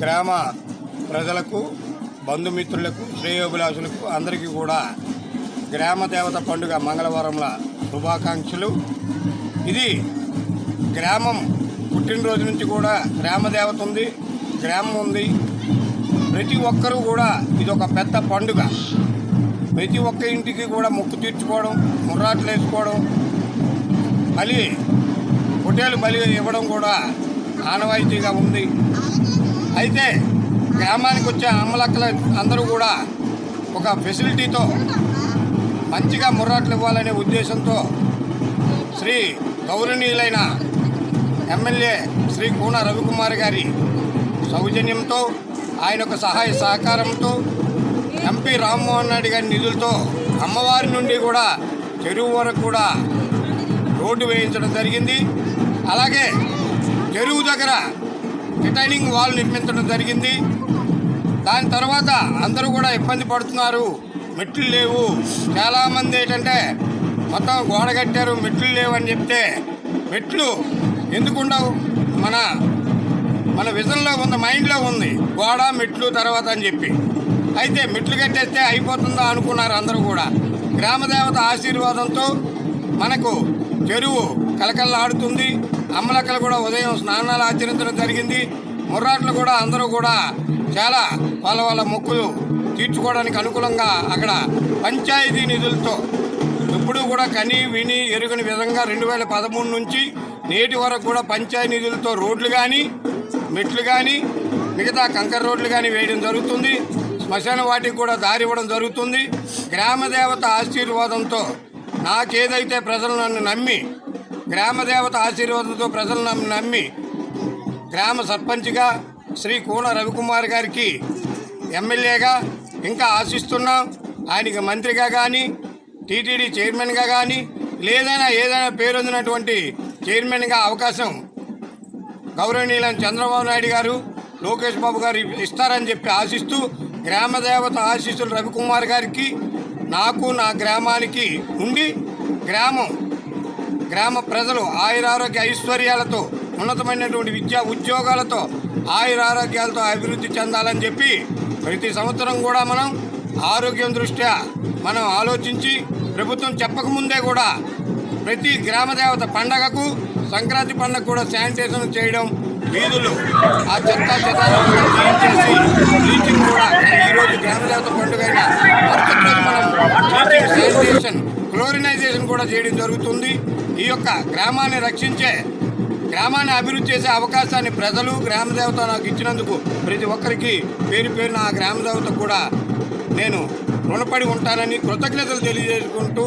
గ్రామ ప్రజలకు బంధుమిత్రులకు శ్రేయోభిలాషులకు అందరికీ కూడా గ్రామ దేవత పండుగ మంగళవారంల శుభాకాంక్షలు. ఇది గ్రామం పుట్టినరోజు నుంచి కూడా గ్రామ దేవత ఉంది గ్రామం ఉంది. ప్రతి ఒక్కరూ కూడా ఇది ఒక పెద్ద పండుగ. ప్రతి ఒక్క ఇంటికి కూడా మొక్కు తీర్చుకోవడం ముర్రాట్లు వేసుకోవడం బలి పొట్టేలు బలి ఇవ్వడం కూడా ఆనవాయితీగా ఉంది. అయితే గ్రామానికి వచ్చే అమ్మలక్కల అందరూ కూడా ఒక ఫెసిలిటీతో మంచిగా ముర్రాట్లు ఇవ్వాలనే ఉద్దేశంతో శ్రీ గౌరవనీయులైన ఎమ్మెల్యే శ్రీ కూన రవికుమార్ గారి సౌజన్యంతో ఆయన యొక్క సహాయ సహకారంతో ఎంపీ రామ్మోహన్ నాయుడు గారి నిధులతో అమ్మవారి నుండి కూడా చెరువు వరకు కూడా రోడ్డు వేయించడం జరిగింది. అలాగే చెరువు దగ్గర రిటైనింగ్ వాల్ నిర్మించడం జరిగింది. దాని తర్వాత అందరూ కూడా ఇబ్బంది పడుతున్నారు. మెట్లు లేవు. చాలామంది ఏంటంటే మొత్తం గోడ కట్టారు. మెట్లు లేవు అని చెప్తే మెట్లు ఎందుకు ఉండవు? మన మన విజన్లో ఉంది మైండ్లో ఉంది. గోడ మెట్లు తర్వాత అని చెప్పి. అయితే మెట్లు కట్టేస్తే అయిపోతుందో అనుకున్నారు అందరూ కూడా. గ్రామదేవత ఆశీర్వాదంతో మనకు చెరువు కలకలలాడుతుంది అమ్మలక్కలు కూడా ఉదయం స్నానాలు ఆచరించడం జరిగింది. ముర్రాట్లు కూడా అందరూ కూడా చాలా వాళ్ళ వాళ్ళ మొక్కులు తీర్చుకోవడానికి అనుకూలంగా అక్కడ పంచాయతీ నిధులతో ఇప్పుడు కూడా కని విని ఎరుగని విధంగా రెండు వేల పదమూడు నుంచి నేటి వరకు కూడా పంచాయతీ నిధులతో రోడ్లు కానీ మెట్లు కానీ మిగతా కంకర రోడ్లు కానీ వేయడం జరుగుతుంది. శ్మశాన వాటికి కూడా దారి ఇవ్వడం జరుగుతుంది. గ్రామదేవత ఆశీర్వాదంతో నాకేదైతే ప్రజలు నన్ను నమ్మి గ్రామదేవత ఆశీర్వాదంతో ప్రజలు నమ్మి గ్రామ సర్పంచ్గా శ్రీ కూన రవికుమార్ గారికి ఎమ్మెల్యేగా ఇంకా ఆశిస్తున్నాం. ఆయనకి మంత్రిగా కానీ టీటీడీ చైర్మన్గా కానీ లేదైనా ఏదైనా పేరొందినటువంటి చైర్మన్గా అవకాశం గౌరవనీయులైన చంద్రబాబు నాయుడు గారు లోకేష్ బాబు గారు ఇస్తారని చెప్పి ఆశిస్తూ గ్రామదేవత ఆశీస్సులు రవికుమార్ గారికి నాకు నా గ్రామానికి ఉండి గ్రామం గ్రామ ప్రజలు ఆయురారోగ్య ఐశ్వర్యాలతో ఉన్నతమైనటువంటి విద్యా ఉద్యోగాలతో ఆయురారోగ్యాలతో అభివృద్ధి చెందాలని చెప్పి ప్రతి సంవత్సరం కూడా మనం ఆరోగ్యం దృష్ట్యా మనం ఆలోచించి ప్రభుత్వం చెప్పకముందే కూడా ప్రతి గ్రామదేవత పండగకు సంక్రాంతి పండగ కూడా శానిటేషన్ చేయడం వీధులు ఆ చెత్త చెదారం చేసి బ్లీచింగ్ కూడా ఈరోజు గ్రామదేవత పండుగ అయిన మరుసటి రోజు మనం బ్లీచింగ్ శానిటేషన్ క్లోరినైజేషన్ కూడా చేయడం జరుగుతుంది. ఈ యొక్క గ్రామాన్ని రక్షించే గ్రామాన్ని అభివృద్ధి చేసే అవకాశాన్ని ప్రజలు గ్రామదేవత నాకు ఇచ్చినందుకు ప్రతి ఒక్కరికి పేరు పేరున ఆ గ్రామదేవత కూడా నేను రుణపడి ఉంటానని కృతజ్ఞతలు తెలియజేసుకుంటూ